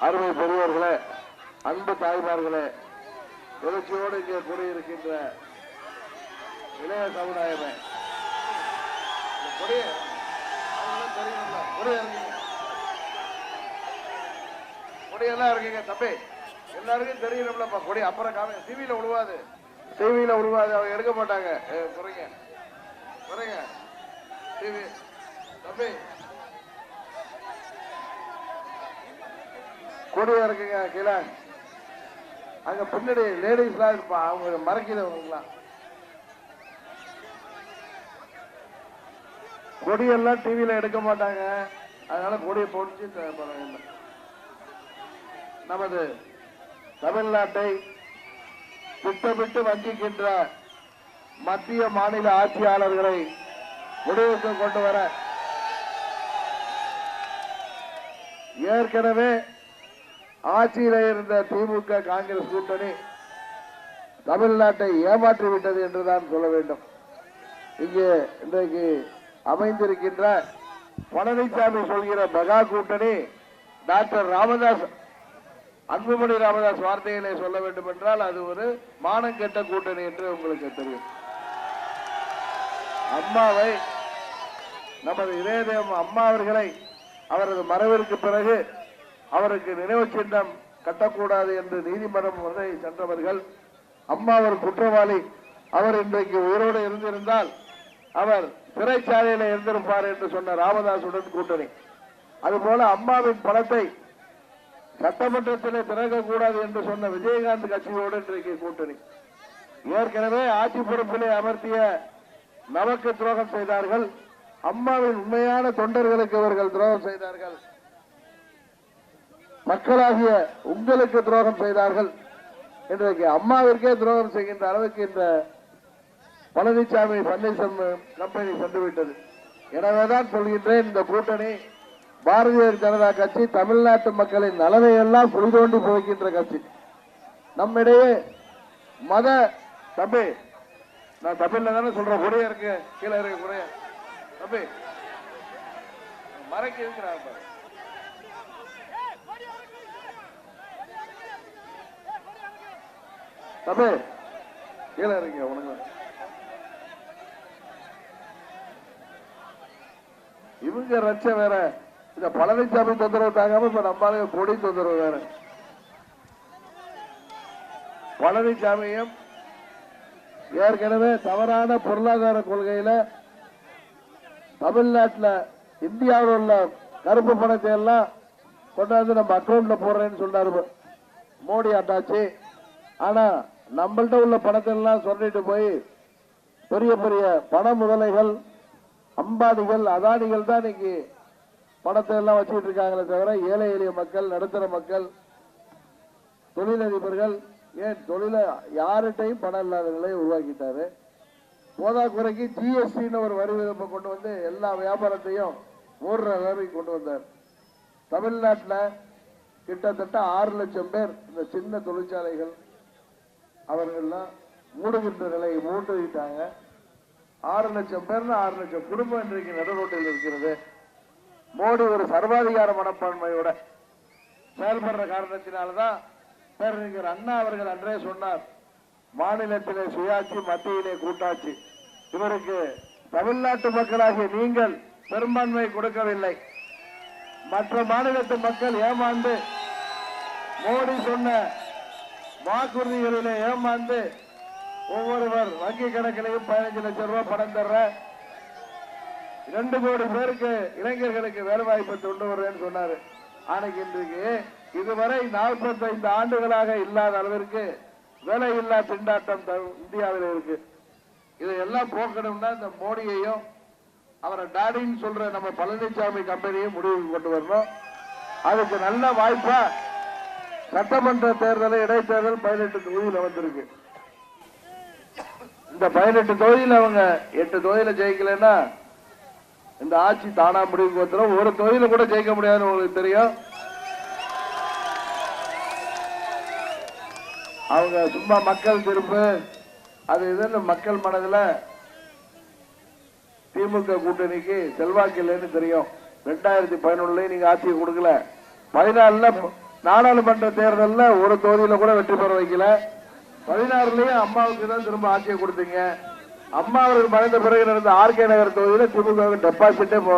அருமை பெரியவர்களே அன்பு தாய்மார்களே எழுச்சியோடு இங்கே கூடியிருக்கின்ற இளைய சமுதாயமே. இந்த கொடிய அவங்களாம் தெரியும்ல கொடிய கொடியெல்லாம் இருக்கீங்க தம்பி. எல்லாருக்கும் தெரியணும்லப்பா கொடி அப்புறம் காமி டிவியில விழுவாது டிவியில விழுவாது அவங்க எடுக்க மாட்டாங்க. ஏ, குறைங்க. குறைங்க. டிவி தம்பி. கொடியா இருக்குங்க கீழே. அங்க பின்னாடி லேடிஸ்லாம் இருப்பா அவங்க மறைக்கிறவங்கலாம். கொடியெல்லாம் டிவியில எடுக்க மாட்டாங்க. அதனால கொடியை பொடிச்சு நமது தமிழ்நாட்டை திட்டமிட்டு வஞ்சிக்கின்ற மத்திய மாநில ஆட்சியாளர்களை முடிவுக்கு கொண்டு வர ஏற்கனவே ஆட்சியில இருந்த திமுக காங்கிரஸ் கூட்டணி தமிழ்நாட்டை ஏமாற்றி விட்டது என்றுதான் சொல்ல வேண்டும். இங்கே இன்றைக்கு அமைந்திருக்கின்ற பழனிசாமி சொல்கிற மெகா கூட்டணி டாக்டர் ராமதாஸ் அன்புமணி ராமதாஸ் வார்த்தைகளை சொல்ல வேண்டும் என்றால் அது ஒரு மானங்கெட்ட கூட்டணி என்று உங்களுக்கு தெரியும். அம்மாவை நமது இதயதேவம் அம்மா அவர்களை அவரது மறைவிற்கு பிறகு அவருக்கு நினைவு சின்னம் கட்டக்கூடாது என்று நீதிமன்றம் வரை சென்றவர்கள். அம்மா ஒரு குற்றவாளி. அவர் இன்றைக்கு உயிரோடு இருந்திருந்தால் அவர் சிறைச்சாலையில இருந்திருப்பார் என்று சொன்ன ராமதாசுடன் கூட்டணி. அதுபோல அம்மாவின் பணத்தை சட்டமன்றத்திலே திறக்கக்கூடாது என்று சொன்ன விஜயகாந்த் கட்சியோடு இன்றைக்கு கூட்டணி. ஏற்கனவே ஆட்சி பொறுப்பிலே அமர்த்திய நமக்கு துரோகம் செய்தார்கள். அம்மாவின் உண்மையான தொண்டர்களுக்கு இவர்கள் துரோகம் செய்தார்கள். மக்களாகிய உங்களுக்கு துரோகம் செய்தார்கள். இன்றைக்கு அம்மாவிற்கே துரோகம் செய்கின்ற அளவுக்கு இந்த பழனிசாமி பன்னீர்செல்வம் கம்பெனி சென்றுவிட்டது. எனவேதான் சொல்கின்றேன் இந்த கூட்டணி பாரதிய ஜனதா கட்சி தமிழ்நாட்டு மக்களின் நலனை எல்லாம் குழி தோண்டி போகின்ற கட்சி. நம்மிடையே மத தம்பி நான் தமிழ்ல தானே சொல்றேன் குறைய இருக்கு கீழே இருக்கு குறைய தம்பி மறைக்க இருக்கிறார் தம்பி கீழே இருக்கீங்க உனக்கு. இவங்க ரச்ச வேற. இந்த பழனிசாமி தொந்தரவு தாங்காம இப்ப நம்மளால கொடி தொந்தரவு வேற. பழனிசாமியும் ஏற்கனவே தவறான பொருளாதார கொள்கையில தமிழ்நாட்டில் இந்தியாவில் உள்ள கருப்பு பணத்தை எல்லாம் கொண்டாந்து நம்ம அக்கௌண்ட்ல போடுறேன்னு சொன்னாரு மோடி அட்டாச்சு ஆனா நம்மள்கிட்ட உள்ள பணத்தை எல்லாம் சொல்லிட்டு போய் பெரிய பெரிய பண முதலைகள் அம்பானிகள் அதானிகள் தான் இன்னைக்கு பணத்தை எல்லாம் வச்சுட்டு இருக்காங்களே தவிர ஏழை எளிய மக்கள் நடுத்தர மக்கள் தொழிலதிபர்கள் ஏன் தொழில யார்கிட்டையும் பணம் இல்லாதவர்களை உருவாக்கிட்டாரு. போதாக்குறைக்கு ஜிஎஸ்டின்னு ஒரு வரி விதிப்பை கொண்டு வந்து எல்லா வியாபாரத்தையும் மூடுற நிலைமைக்கு கொண்டு வந்தார். தமிழ்நாட்டில் கிட்டத்தட்ட ஆறு லட்சம் பேர் இந்த சின்ன தொழிற்சாலைகள் அவர்கள்லாம் மூடுகின்ற நிலையை மூட்டுவிட்டாங்க ஆறு லட்சம் பேர்ல ஆறு லட்சம் குடும்பம் இன்றைக்கு நடுரோட்டில் இருக்கிறது. மோடி ஒரு சர்வாதிகார மனப்பான்மையோட செயல்படுற காரணத்தினால்தான் பேரறிஞர் அண்ணா அவர்கள் அன்றே சொன்னார் மாநிலத்திலே சுயாட்சி மத்தியிலே கூட்டாட்சி. இவருக்கு தமிழ்நாட்டு மக்களாகிய நீங்கள் பெரும்பான்மை கொடுக்கவில்லை. மற்ற மாநிலத்து மக்கள் ஏமாந்து மோடி சொன்ன வாக்குறுதிகளிலே ஏமாந்து ஒவ்வொருவர் வங்கி கணக்கிலையும் பதினஞ்சு லட்சம் ரூபாய் பணம் தர்ற இரண்டு கோடி பேருக்கு இளைஞர்களுக்கு வேலை வாய்ப்பை கொண்டு வருவேன்னு சொன்னாரு. ஆனைக்கு இன்றைக்கு இதுவரை 45 ஆண்டுகளாக இல்லாத அளவிற்கு வேலை இல்லா திண்டாட்டம் த- இந்தியாவில் இருக்கு. இதையெல்லாம் போக்கணும்னா இந்த மோடியையும் அவரை டாடின்னு சொல்ற நம்ம பழனிசாமி கம்பெனியும் முடிவுக்கு கொண்டு வரணும். அதுக்கு நல்ல வாய்ப்பா சட்டமன்ற தேர்தல் இடைத்தேர்தல் பதினெட்டு தொகுதியில் வந்திருக்கு இந்த பதினெட்டு தொகுதியில் அவங்க எட்டு தொகுதியில ஜெயிக்கலைன்னா இந்த ஆட்சி தானா முடிவுக்கு வந்துடும் ஒரு தொகுதியில கூட ஜெயிக்க முடியாதுன்னு உங்களுக்கு தெரியும். அவங்க சும்மா மக்கள் திருப்பு. அது இதுன்னு மக்கள் மனதில் திமுக கூட்டணிக்கு செல்வாக்கு இல்லைன்னு தெரியும். ரெண்டாயிரத்தி பதினொன்னுலயும் நீங்க ஆட்சியை கொடுக்கல. பதினாலுல நாடாளுமன்ற தேர்தலில் ஒரு தொகுதியில கூட வெற்றி பெற வைக்கல. பதினாறுலயும் அம்மாவுக்கு தான் திரும்ப ஆட்சியை கொடுத்தீங்க. அம்மா அவர்கள் மறைந்த பிறகு நடந்த ஆர்கே நகர் தொகுதியில திமுக டெபாசிட்டே போக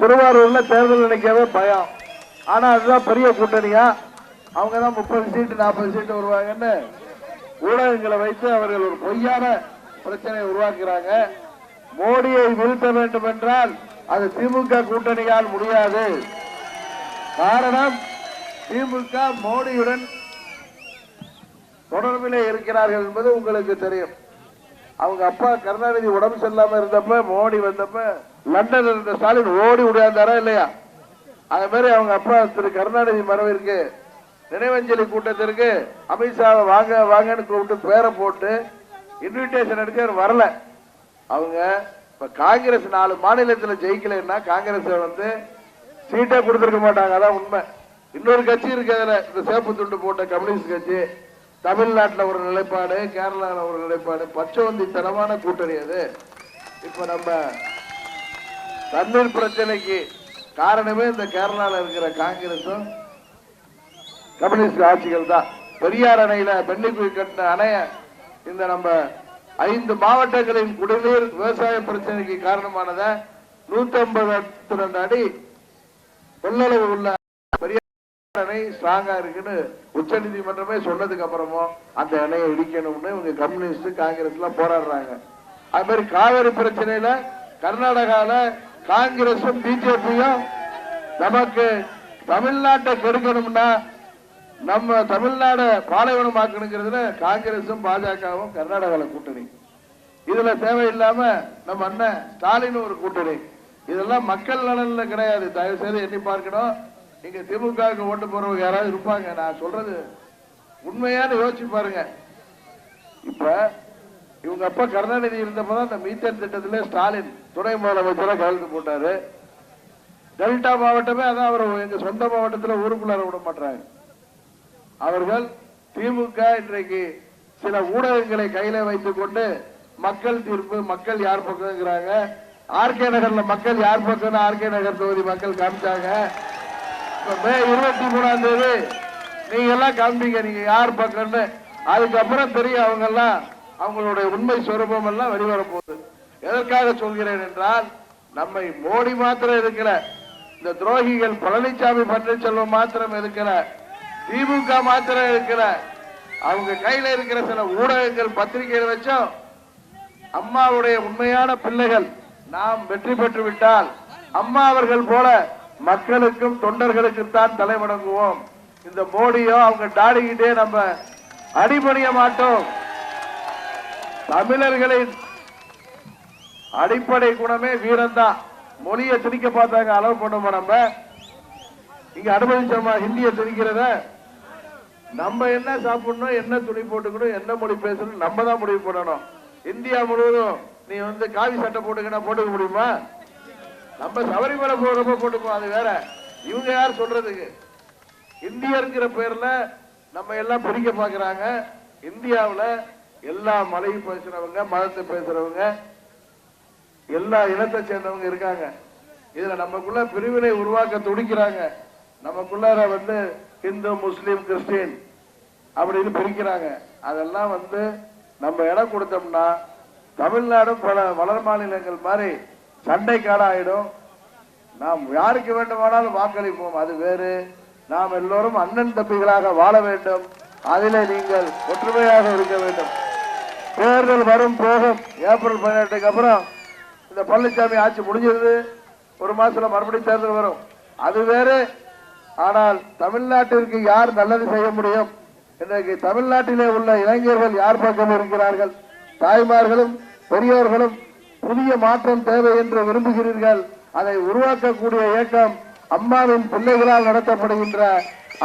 திருவாரூர்ல தேர்தல் நினைக்கவே பயம். ஆனா அதுதான் பெரிய கூட்டணியா? அவங்க தான் முப்பது சீட்டு நாற்பது சீட்டு வருவாங்கன்னு ஊடகங்களை வைத்து அவர்கள் ஒரு பொய்யான பிரச்சனையை உருவாக்குறாங்க. மோடியை வீழ்த்த வேண்டும் என்றால் அது திமுக கூட்டணியால் முடியாது. காரணம் திமுக மோடியுடன் தொடர்பிலே இருக்கிறார்கள் என்பது உங்களுக்கு தெரியும். அவங்க அப்பா கருணாநிதி உடம்பு சரியில்லாம இருந்தப்ப மோடி வந்தப்ப லண்டன் இருந்த ஸ்டாலின் ஓடி உடையாந்தாரா இல்லையா? அது மாதிரி அவங்க அப்பா திரு கருணாநிதி மறைவிற்கு நினைவஞ்சலி கூட்டத்திற்கு அமித்ஷாவை வாங்க வாங்கன்னு கூப்பிட்டு பேரை போட்டு இன்விடேஷன் எடுக்க அவர் வரல. அவங்க இப்ப காங்கிரஸ் நாலு மாநிலத்தில் ஜெயிக்கலைன்னா காங்கிரஸ் வந்து சீட்டே கொடுத்துருக்க மாட்டாங்க. அதான் உண்மை. இன்னொரு கட்சி இருக்கு அதுல இந்த சேப்பு துண்டு போட்ட கம்யூனிஸ்ட் கட்சி. தமிழ்நாட்டில் ஒரு நிலைப்பாடு கேரளாவில் ஒரு நிலைப்பாடு. பச்சவந்தித்தனமான கூட்டணி அது. இப்ப நம்ம தண்ணீர் பிரச்சனைக்கு காரணமே இந்த கேரளாவில் இருக்கிற காங்கிரஸும் கம்யூனிஸ்ட் ஆட்சிகள் தான். பெரியார் அணையில பெண்ணிக்குழி கட்டின அணைய இந்த நம்ம ஐந்து மாவட்டங்களின் குடிநீர் விவசாய பிரச்சனைக்கு காரணமானத நூத்தி ஐம்பது ரெண்டு அடி கொள்ளளவு உள்ள பெரிய அணை ஸ்ட்ராங்கா இருக்குன்னு உச்ச நீதிமன்றமே சொன்னதுக்கு அப்புறமும் அந்த அணையை இடிக்கணும்னு இவங்க கம்யூனிஸ்ட் காங்கிரஸ் எல்லாம் போராடுறாங்க. அது மாதிரி காவிரி பிரச்சனையில கர்நாடகால காங்கிரசும் பிஜேபியும் நமக்கு தமிழ்நாட்டை கெடுக்கணும்னா நம்ம தமிழ்நாடு பாலைவனமாக்கணுங்கிறதுல காங்கிரசும் பாஜகவும் கர்நாடகால கூட்டணி. இதுல தேவையில்லாம நம்ம அண்ணன் ஸ்டாலின் ஒரு கூட்டணி. இதெல்லாம் மக்கள் நலன்ல கிடையாது. தயவு செய்து எண்ணி பார்க்கணும். நீங்க திமுகவுக்கு ஓட்டு போறவங்க யாராவது இருப்பாங்க நான் சொல்றது உண்மையான யோசிச்சு பாருங்க. இப்ப இவங்க அப்பா கருணாநிதி இருந்தப்பதான் இந்த மீத்தன் திட்டத்திலே ஸ்டாலின் துணை முதலமைச்சராக கலந்து போட்டாரு. டெல்டா மாவட்டமே அதான் அவர் எங்க சொந்த மாவட்டத்தில் ஊருக்குள்ளார விட மாட்டாங்க அவர்கள் திமுக இன்றைக்கு சில ஊடகங்களை கையில வைத்துக் கொண்டு மக்கள் தீர்ப்பு மக்கள் யார் பக்கம்ங்கிறாங்க. ஆர்கே நகர்ல மக்கள் யார் பக்கம் ஆர்கே நகர் தொகுதி மக்கள் காமிச்சாங்க. மே இருபத்தி மூணாம் தேதி நீங்க எல்லாம் காமிப்பீங்க நீங்க யார் பக்கம்னு. அதுக்கப்புறம் தெரியும் அவங்க எல்லாம் அவங்களுடைய உண்மை சுரூபம் எல்லாம் வெளிவர போகுது. எதற்காக சொல்கிறேன் என்றால் நம்மை மோடி மாத்திரம் இருக்கிற இந்த துரோகிகள் பழனிசாமி பன்னீர்செல்வம் மாத்திரம் இருக்கிற திமுக மாத்திரம் இருக்கிற அவங்க கையில இருக்கிற சில ஊடகங்கள் பத்திரிகைகள் வச்சோம். அம்மாவுடைய உண்மையான பிள்ளைகள் நாம் வெற்றி பெற்று விட்டால் அம்மா அவர்கள் போல மக்களுக்கும் தொண்டர்களுக்கும் தான் தலை வணங்குவோம் இந்த மோடியோ அவங்க டாடிக்கிட்டே நம்ம அடிபணிய மாட்டோம். தமிழர்களின் அடிப்படை குணமே வீரம்தான் மொழியை திணிக்க பார்த்தாங்க அளவு பண்ணுமா நம்ம? இங்க அனுமதிச்சோமா? ஹிந்தியை திணிக்கிறத? நம்ம என்ன சாப்பிடணும் என்ன துணி போட்டுக்கணும் என்ன மொழி பேசணும் நம்ம தான் முடிவு பண்ணணும். இந்தியா முழுவதும் நீ வந்து காவி சட்டை போட்டுக்கணும் போட்டுக்க முடியுமா? நம்ம சபரிமலை போகிறப்ப போட்டுப்போம் அது வேற. இவங்க யார் சொல்றதுக்கு? இந்தியருங்கிற பேர்ல நம்ம எல்லாம் பிரிக்க பாக்குறாங்க இந்தியாவில் எல்லா மலையும் பேசுறவங்க மதத்தை பேசுறவங்க எல்லா இனத்தை சேர்ந்தவங்க இருக்காங்க. இதுல நமக்குள்ள பிரிவினை உருவாக்க துடிக்கிறாங்க. நமக்குள்ளார வந்து இந்து முஸ்லீம் கிறிஸ்டின் அப்படின்னு பிரிக்கிறாங்க. அதெல்லாம் வந்து நம்ம இடம் கொடுத்தோம்னா தமிழ்நாடும் பல வளர் மாநிலங்கள் மாதிரி சண்டை காடாயிடும் நாம் யாருக்கு வேண்டுமானாலும் வாக்களிப்போம். அது வேறு. நாம் எல்லோரும் அண்ணன் தம்பிகளாக வாழ வேண்டும். அதிலே நீங்கள் ஒற்றுமையாக இருக்க வேண்டும். தேர்தல் வரும் போகும். ஏப்ரல் பதினெட்டுக்கு அப்புறம் இந்த பழனிசாமி ஆட்சி முடிஞ்சிருது. ஒரு மாசத்துல மறுபடியும் தேர்தல் வரும். அது வேறு. ஆனால் தமிழ்நாட்டிற்கு யார் நல்லது செய்ய முடியும்? இன்றைக்கு தமிழ்நாட்டிலே உள்ள இளைஞர்கள் யார் பக்கம் இருக்கிறார்கள்? தாய்மார்களும் பெரியோர்களும் புதிய மாற்றம் தேவை என்று விரும்புகிறீர்கள் அதை உருவாக்கக்கூடிய இயக்கம் அம்மாவின் பிள்ளைகளால் நடத்தப்படுகின்ற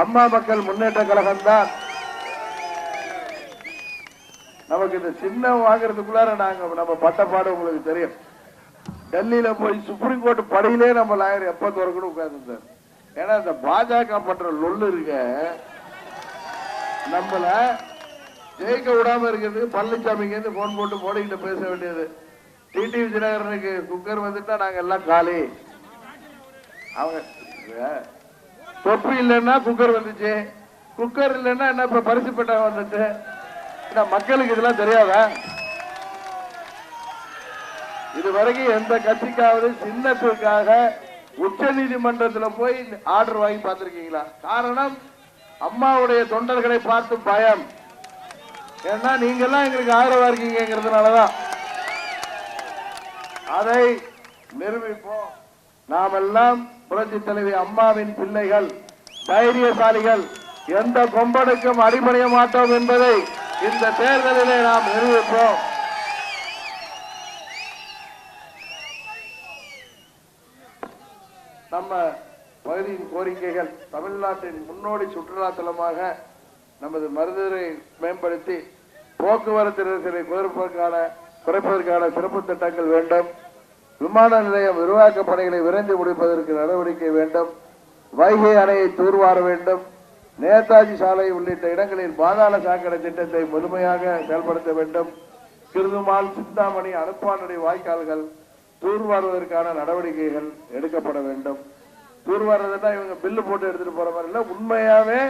அம்மா மக்கள் முன்னேற்ற கழகம் தான் நமக்கு இந்த சின்னம் வாங்குறதுக்குள்ளார நாங்க நம்ம பட்டப்பாடு உங்களுக்கு தெரியும். டெல்லியில போய் சுப்ரீம் கோர்ட் படியிலே நம்ம லாயர் எப்ப திறக்கணும் உட்கார்ந்துருந்தார். ஏன்னா இந்த பாஜக பண்ற லொல்லு இருக்க நம்மள ஜெயிக்க விடாம இருக்கிறதுக்கு பழனிசாமிக்கு இருந்து போன் போட்டு மோடிக்கிட்ட பேச வேண்டியது. டிடி விஜயநகரனுக்கு குக்கர் வந்துட்டா நாங்க எல்லாம் காலி. அவங்க தொப்பு இல்லைன்னா குக்கர் வந்துச்சு. குக்கர் இல்லைன்னா என்ன இப்ப பரிசு பெட்டா வந்துட்டு மக்களுக்கு இதெல்லாம் தெரியாதா? இதுவரைக்கும் எந்த கட்சிக்காவது சின்னத்திற்காக உச்ச நீதிமன்றத்தில் போய் ஆர்டர் வாங்கி பார்த்திருக்கீங்களா? காரணம் அம்மாவுடைய தொண்டர்களை பார்த்து பயம். ஏன்னா நீங்கெல்லாம் எங்களுக்கு ஆதரவா இருக்கீங்கிறதுனாலதான் அதை நிரூபிப்போம். நாம் எல்லாம் புரட்சி தலைவி அம்மாவின் பிள்ளைகள் தைரியசாலிகள். எந்த கொம்பனுக்கும் அடிபணிய மாட்டோம் என்பதை இந்த தேர்தலிலே நாம் நிரூபிப்போம். நம்ம பகுதியின் கோரிக்கைகள் தமிழ்நாட்டின் முன்னோடி சுற்றுலா தலமாக நமது மருதுரை மேம்படுத்தி போக்குவரத்து நெரிசலை குதிர்ப்பதற்கான குறைப்பதற்கான சிறப்பு திட்டங்கள் வேண்டும். விமான நிலையம் விரிவாக்க பணிகளை விரைந்து முடிப்பதற்கு நடவடிக்கை வேண்டும். வைகை அணையை தூர்வார வேண்டும். நேதாஜி சாலை உள்ளிட்ட இடங்களில் பாதாள சாக்கடை திட்டத்தை முழுமையாக செயல்படுத்த வேண்டும். கிருதுமால் சிந்தாமணி அனுப்பானடி வாய்க்கால்கள் தூர்வாருவதற்கான நடவடிக்கைகள் எடுக்கப்பட வேண்டும். தூர்வாடுறதுன்னா இவங்க பில்லு போட்டு எடுத்துட்டு போற மாதிரி இல்லை உண்மையாவே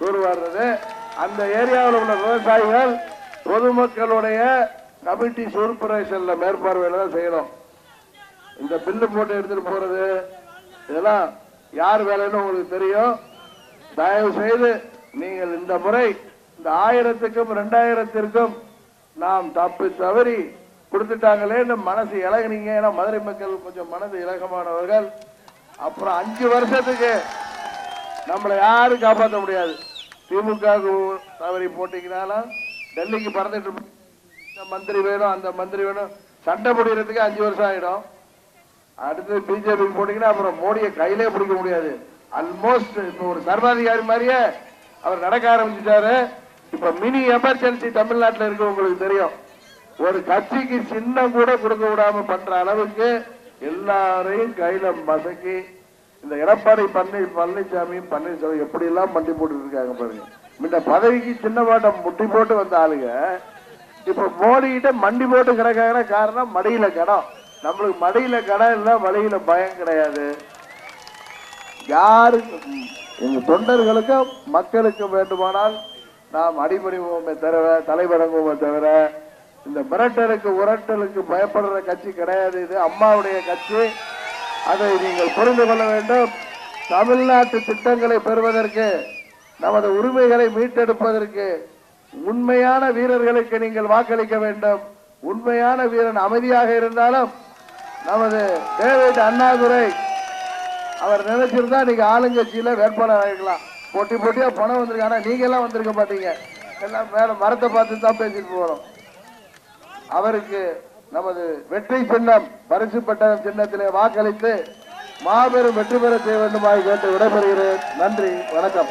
தூர்வாடுறது அந்த ஏரியாவில் உள்ள விவசாயிகள் பொதுமக்களுடைய கமிட்டி சூப்பர்வைசர்ல மேற்பார்வையில தான் செய்யணும். இந்த பில்லு போட்டு எடுத்துட்டு போறது இதெல்லாம் யார் வேலைன்னு உங்களுக்கு தெரியும். தயவு செய்து நீங்கள் இந்த முறை இந்த ஆயிரத்துக்கும் ரெண்டாயிரத்திற்கும் நாம் தப்பு தவறி கொடுத்துட்டாங்களேன்னு மனசு இழகுனீங்க ஏன்னா மதுரை மக்கள் கொஞ்சம் மனது இலகமானவர்கள். அப்புறம் அஞ்சு வருஷத்துக்கு நம்மளை யாரும் காப்பாற்ற முடியாது. திமுக தவறி போட்டீங்கனாலும் டெல்லிக்கு பறந்துட்டு இந்த மந்திரி வேணும் அந்த மந்திரி வேணும். சண்டை முடிகிறதுக்கு அஞ்சு வருஷம் ஆயிடும். அடுத்து பிஜேபி போட்டீங்கன்னா அப்புறம் மோடியை கையிலே பிடிக்க முடியாது. ஆல்மோஸ்ட் இப்போ ஒரு சர்வாதிகாரி மாதிரியே அவர் நடக்க ஆரம்பிச்சுட்டாரு. இப்ப மினி எமர்ஜென்சி தமிழ்நாட்டுல இருக்கு உங்களுக்கு தெரியும். ஒரு கட்சிக்கு சின்னம் கூட கொடுக்க விடாம பண்ற அளவுக்கு எல்லாரையும் கையில மசக்கி இந்த எடப்பாடி பன்னீ பழனிசாமி பன்னீர்செல்வம் எப்படி எல்லாம் மண்டி போட்டு இருக்காங்க பாருங்க. இந்த பதவிக்கு சின்ன பாட்டம் முட்டி போட்டு வந்த ஆளுங்க இப்ப மோடிகிட்ட மண்டி போட்டு கிடக்காங்கன்னா காரணம் மடையில கடம். நம்மளுக்கு மடையில கடம் இல்ல வழியில பயம் கிடையாது. யாருக்கு எங்க தொண்டர்களுக்கும் மக்களுக்கும் வேண்டுமானால் நாம் அடிபணிவோமே தவிர தலைவரங்குவோமே தவிர இந்த மிரட்டலுக்கு உரட்டலுக்கு பயப்படுற கட்சி கிடையாது. இது அம்மாவுடைய கட்சி. அதை நீங்கள் புரிந்து கொள்ள வேண்டும். தமிழ்நாட்டு திட்டங்களை பெறுவதற்கு நமது உரிமைகளை மீட்டெடுப்பதற்கு உண்மையான வீரர்களுக்கு நீங்கள் வாக்களிக்க வேண்டும். உண்மையான வீரன் அமைதியாக இருந்தாலும் நமது டேவிட் அண்ணாதுரை அவர் நினைச்சிருந்தா நீங்க ஆளுங்கட்சியில வேட்பாளர் ஆகிக்கலாம் போட்டி போட்டியா பணம் வந்திருக்கு. ஆனா நீங்க எல்லாம் வந்திருக்க மாட்டீங்க. எல்லாம் மேல மரத்தை பார்த்து தான் பேசிட்டு போறோம். அவருக்கு நமது வெற்றி சின்னம் பரிசு பட்டணம் சின்னத்திலே வாக்களித்து மாபெரும் வெற்றி பெற செய்ய வேண்டுமாய் கேட்டு விடைபெறுகிறேன். நன்றி வணக்கம்.